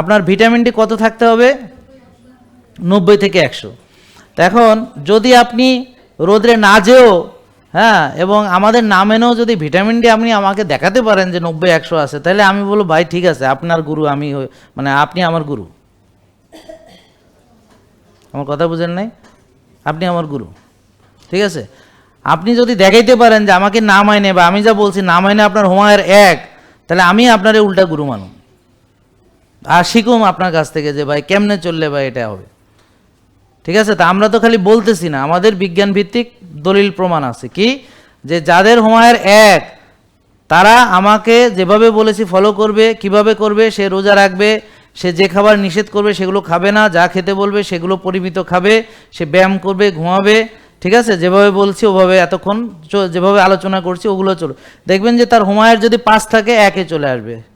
আপনার ভিটামিনটি কত থাকতে হবে? নব্বই থেকে একশো। এখন যদি আপনি রোদ্রে না যেও হ্যাঁ এবং আমাদের না মেনেও যদি ভিটামিনটি আপনি আমাকে দেখাতে পারেন যে নব্বই, একশো আছে, তাহলে আমি বলব, ভাই, ঠিক আছে, আপনার গুরু, আমি মানে আপনি আমার গুরু। আমার কথা বুঝেন নাই? আপনি আমার গুরু। ঠিক আছে? আপনি যদি দেখাইতে পারেন যে আমাকে না মাইনে বা আমি যা বলছি না মাইনে আপনার হোমায়ের এক, তাহলে আমি আপনার উল্টা গুরু মানুম। আর শিখুম আপনার কাছ থেকে যে, ভাই, কেমনে চললে ভাই এটা হবে? ঠিক আছে? তা আমরা তো খালি বলতেছি না। আমাদের বিজ্ঞান ভিত্তিক দলিল প্রমাণ আছে। কি? যে যাদের হোমায়ের এক, তারা আমাকে যেভাবে বলেছি ফলো করবে, কীভাবে করবে, সে রোজা রাখবে, সে যে খাবার নিষেধ করবে, সেগুলো খাবে না, যা খেতে বলবে, সেগুলো পরিমিত খাবে, সে ব্যায়াম করবে, ঘুমাবে, ঠিক আছে? যেভাবে বলছি, ওভাবে এতক্ষণ যেভাবে আলোচনা করছি, ওগুলো চলো, দেখবেন যে তার হোমায়ের যদি পাঁচ থাকে, একে চলে আসবে।